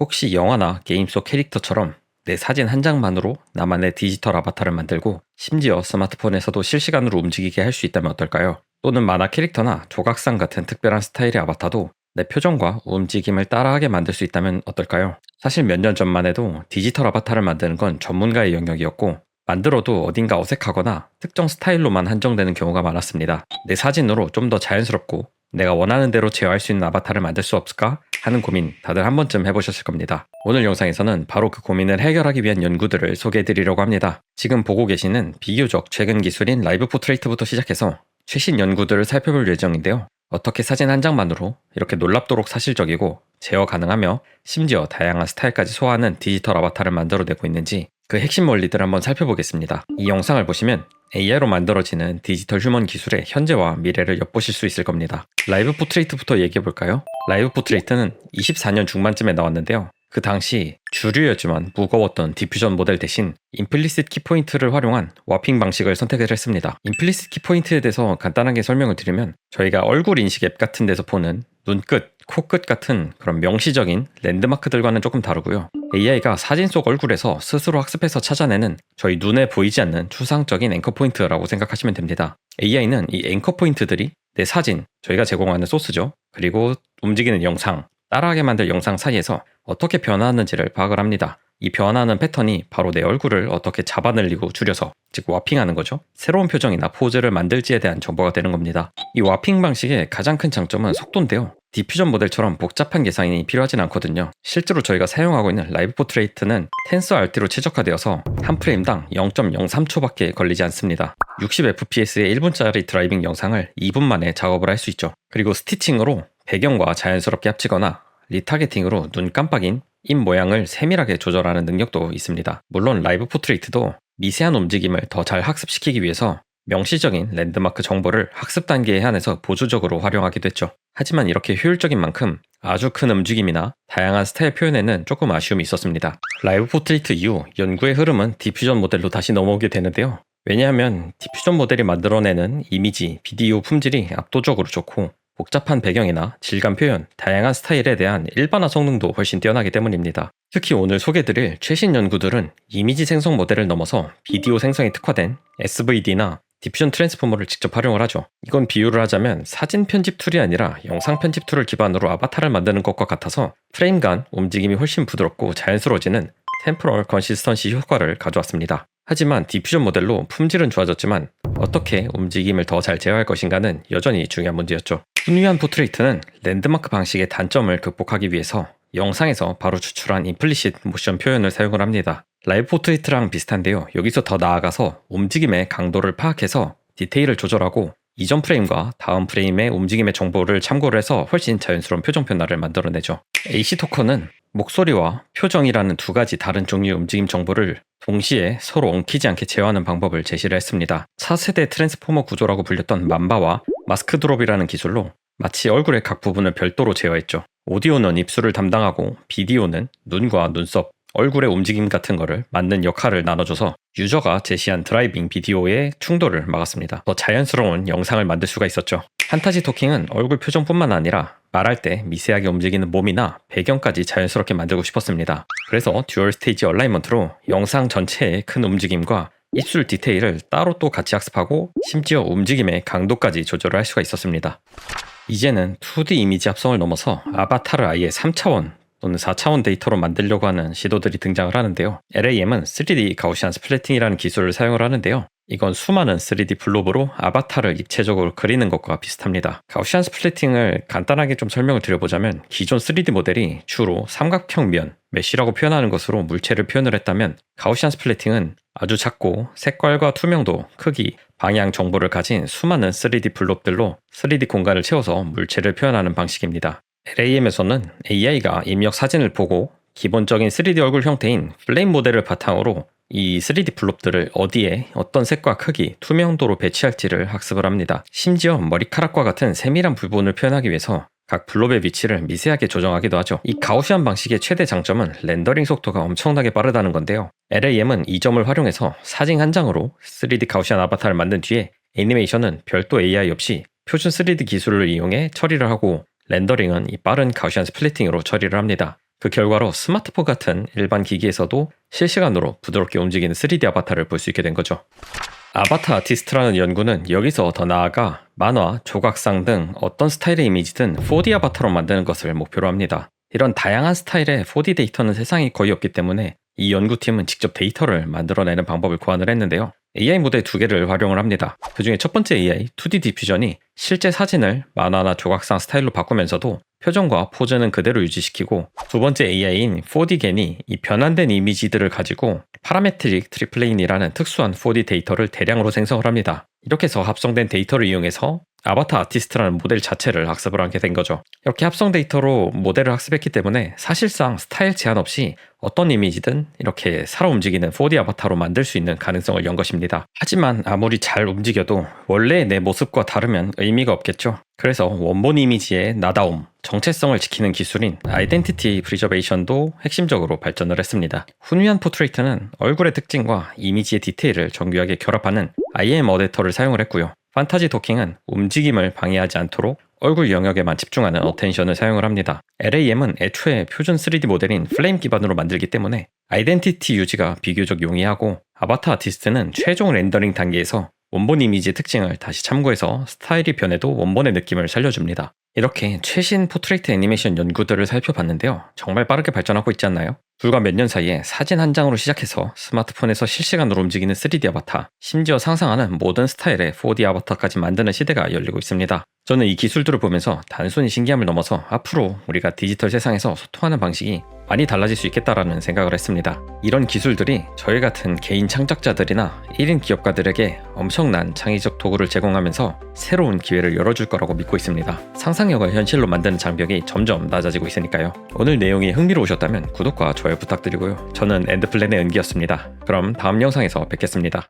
혹시 영화나 게임 속 캐릭터처럼 내 사진 한 장만으로 나만의 디지털 아바타를 만들고 심지어 스마트폰에서도 실시간으로 움직이게 할 수 있다면 어떨까요? 또는 만화 캐릭터나 조각상 같은 특별한 스타일의 아바타도 내 표정과 움직임을 따라하게 만들 수 있다면 어떨까요? 사실 몇 년 전만 해도 디지털 아바타를 만드는 건 전문가의 영역이었고 만들어도 어딘가 어색하거나 특정 스타일로만 한정되는 경우가 많았습니다. 내 사진으로 좀 더 자연스럽고 내가 원하는 대로 제어할 수 있는 아바타를 만들 수 없을까 하는 고민 다들 한 번쯤 해보셨을 겁니다. 오늘 영상에서는 바로 그 고민을 해결하기 위한 연구들을 소개해드리려고 합니다. 지금 보고 계시는 비교적 최근 기술인 라이브 포트레이트부터 시작해서 최신 연구들을 살펴볼 예정인데요. 어떻게 사진 한 장만으로 이렇게 놀랍도록 사실적이고 제어 가능하며 심지어 다양한 스타일까지 소화하는 디지털 아바타를 만들어내고 있는지 그 핵심 원리들을 한번 살펴보겠습니다. 이 영상을 보시면 AI로 만들어지는 디지털 휴먼 기술의 현재와 미래를 엿보실 수 있을 겁니다. 라이브 포트레이트부터 얘기해볼까요? 라이브 포트레이트는 24년 중반쯤에 나왔는데요. 그 당시 주류였지만 무거웠던 디퓨전 모델 대신 임플리시트 키포인트를 활용한 와핑 방식을 선택을 했습니다. 임플리시트 키포인트에 대해서 간단하게 설명을 드리면 저희가 얼굴 인식 앱 같은 데서 보는 눈끝, 코끝 같은 그런 명시적인 랜드마크들과는 조금 다르고요. AI가 사진 속 얼굴에서 스스로 학습해서 찾아내는 저희 눈에 보이지 않는 추상적인 앵커 포인트라고 생각하시면 됩니다. AI는 이 앵커 포인트들이 내 사진, 저희가 제공하는 소스죠. 그리고 움직이는 영상, 따라하게 만들 영상 사이에서 어떻게 변화하는지를 파악을 합니다. 이 변화하는 패턴이 바로 내 얼굴을 어떻게 잡아늘리고 줄여서 즉 와핑하는 거죠. 새로운 표정이나 포즈를 만들지에 대한 정보가 되는 겁니다. 이 와핑 방식의 가장 큰 장점은 속도인데요. 디퓨전 모델처럼 복잡한 계산이 필요하진 않거든요. 실제로 저희가 사용하고 있는 라이브 포트레이트는 텐서 RT로 최적화되어서 한 프레임당 0.03초밖에 걸리지 않습니다. 60fps의 1분짜리 드라이빙 영상을 2분 만에 작업을 할 수 있죠. 그리고 스티칭으로 배경과 자연스럽게 합치거나 리타게팅으로 눈 깜빡인 입 모양을 세밀하게 조절하는 능력도 있습니다. 물론 라이브 포트레이트도 미세한 움직임을 더 잘 학습시키기 위해서 명시적인 랜드마크 정보를 학습 단계에 한해서 보조적으로 활용하기도 했죠. 하지만 이렇게 효율적인 만큼 아주 큰 움직임이나 다양한 스타일 표현에는 조금 아쉬움이 있었습니다. 라이브 포트레이트 이후 연구의 흐름은 디퓨전 모델로 다시 넘어오게 되는데요. 왜냐하면 디퓨전 모델이 만들어내는 이미지, 비디오 품질이 압도적으로 좋고 복잡한 배경이나 질감 표현, 다양한 스타일에 대한 일반화 성능도 훨씬 뛰어나기 때문입니다. 특히 오늘 소개드릴 최신 연구들은 이미지 생성 모델을 넘어서 비디오 생성에 특화된 SVD나 디퓨전 트랜스포머를 직접 활용을 하죠. 이건 비유를 하자면 사진 편집 툴이 아니라 영상 편집 툴을 기반으로 아바타를 만드는 것과 같아서 프레임 간 움직임이 훨씬 부드럽고 자연스러워지는 템포럴 컨시스턴시 효과를 가져왔습니다. 하지만 디퓨전 모델로 품질은 좋아졌지만 어떻게 움직임을 더 잘 제어할 것인가는 여전히 중요한 문제였죠. 순위한 포트레이트는 랜드마크 방식의 단점을 극복하기 위해서 영상에서 바로 추출한 임플리시 모션 표현을 사용을 합니다. 라이브 포트레이트랑 비슷한데요. 여기서 더 나아가서 움직임의 강도를 파악해서 디테일을 조절하고 이전 프레임과 다음 프레임의 움직임의 정보를 참고를 해서 훨씬 자연스러운 표정 변화를 만들어내죠. AC 토커는 목소리와 표정이라는 두 가지 다른 종류의 움직임 정보를 동시에 서로 엉키지 않게 제어하는 방법을 제시를 했습니다. 차세대 트랜스포머 구조라고 불렸던 맘바와 마스크 드롭이라는 기술로 마치 얼굴의 각 부분을 별도로 제어했죠. 오디오는 입술을 담당하고 비디오는 눈과 눈썹, 얼굴의 움직임 같은 거를 맞는 역할을 나눠줘서 유저가 제시한 드라이빙 비디오의 충돌을 막았습니다. 더 자연스러운 영상을 만들 수가 있었죠. 판타지 토킹은 얼굴 표정뿐만 아니라 말할 때 미세하게 움직이는 몸이나 배경까지 자연스럽게 만들고 싶었습니다. 그래서 듀얼 스테이지 얼라이먼트로 영상 전체의 큰 움직임과 입술 디테일을 따로 또 같이 학습하고 심지어 움직임의 강도까지 조절을 할 수가 있었습니다. 이제는 2D 이미지 합성을 넘어서 아바타를 아예 3차원 또는 4차원 데이터로 만들려고 하는 시도들이 등장을 하는데요. LAM은 3D 가우시안 스플래팅이라는 기술을 사용을 하는데요. 이건 수많은 3D 블록으로 아바타를 입체적으로 그리는 것과 비슷합니다. 가우시안 스플래팅을 간단하게 좀 설명을 드려보자면 기존 3D 모델이 주로 삼각형 면, 메쉬라고 표현하는 것으로 물체를 표현을 했다면 가우시안 스플래팅은 아주 작고 색깔과 투명도, 크기, 방향 정보를 가진 수많은 3D 블록들로 3D 공간을 채워서 물체를 표현하는 방식입니다. LAM에서는 AI가 입력 사진을 보고 기본적인 3D 얼굴 형태인 플레임 모델을 바탕으로 이 3D 블록들을 어디에 어떤 색과 크기, 투명도로 배치할지를 학습을 합니다. 심지어 머리카락과 같은 세밀한 부분을 표현하기 위해서 각 블록의 위치를 미세하게 조정하기도 하죠. 이 가우시안 방식의 최대 장점은 렌더링 속도가 엄청나게 빠르다는 건데요. LAM은 이 점을 활용해서 사진 한 장으로 3D 가우시안 아바타를 만든 뒤에 애니메이션은 별도 AI 없이 표준 3D 기술을 이용해 처리를 하고 렌더링은 이 빠른 가우시안 스플리팅으로 처리를 합니다. 그 결과로 스마트폰 같은 일반 기기에서도 실시간으로 부드럽게 움직이는 3D 아바타를 볼 수 있게 된 거죠. 아바타 아티스트라는 연구는 여기서 더 나아가 만화, 조각상 등 어떤 스타일의 이미지든 4D 아바타로 만드는 것을 목표로 합니다. 이런 다양한 스타일의 4D 데이터는 세상에 거의 없기 때문에 이 연구팀은 직접 데이터를 만들어내는 방법을 고안을 했는데요. AI 모델 두 개를 활용을 합니다. 그 중에 첫 번째 AI, 2D 디퓨전이 실제 사진을 만화나 조각상 스타일로 바꾸면서도 표정과 포즈는 그대로 유지시키고 두 번째 AI인 4D 겐이 이 변환된 이미지들을 가지고 파라메트릭 트리플레인이라는 특수한 4D 데이터를 대량으로 생성을 합니다. 이렇게 해서 합성된 데이터를 이용해서 아바타 아티스트라는 모델 자체를 학습을 하게 된 거죠. 이렇게 합성 데이터로 모델을 학습했기 때문에 사실상 스타일 제한 없이 어떤 이미지든 이렇게 살아 움직이는 4D 아바타로 만들 수 있는 가능성을 연 것입니다. 하지만 아무리 잘 움직여도 원래 내 모습과 다르면 의미가 없겠죠. 그래서 원본 이미지의 나다움, 정체성을 지키는 기술인 아이덴티티 프리저베이션도 핵심적으로 발전을 했습니다. 훈위한 포트레이트는 얼굴의 특징과 이미지의 디테일을 정교하게 결합하는 IM 어댑터를 사용을 했고요. 판타지 도킹은 움직임을 방해하지 않도록 얼굴 영역에만 집중하는 어텐션을 사용을 합니다. LAM은 애초에 표준 3D 모델인 플레임 기반으로 만들기 때문에 아이덴티티 유지가 비교적 용이하고 아바타 아티스트는 최종 렌더링 단계에서 원본 이미지의 특징을 다시 참고해서 스타일이 변해도 원본의 느낌을 살려줍니다. 이렇게 최신 포트레이트 애니메이션 연구들을 살펴봤는데요. 정말 빠르게 발전하고 있지 않나요? 불과 몇 년 사이에 사진 한 장으로 시작해서 스마트폰에서 실시간으로 움직이는 3D 아바타, 심지어 상상하는 모든 스타일의 4D 아바타까지 만드는 시대가 열리고 있습니다. 저는 이 기술들을 보면서 단순히 신기함을 넘어서 앞으로 우리가 디지털 세상에서 소통하는 방식이 많이 달라질 수 있겠다라는 생각을 했습니다. 이런 기술들이 저희 같은 개인 창작자들이나 1인 기업가들에게 엄청난 창의적 도구를 제공하면서 새로운 기회를 열어줄 거라고 믿고 있습니다. 상상력을 현실로 만드는 장벽이 점점 낮아지고 있으니까요. 오늘 내용이 흥미로우셨다면 구독과 좋아요 부탁드리고요. 저는 엔드플랜의 은기였습니다. 그럼 다음 영상에서 뵙겠습니다.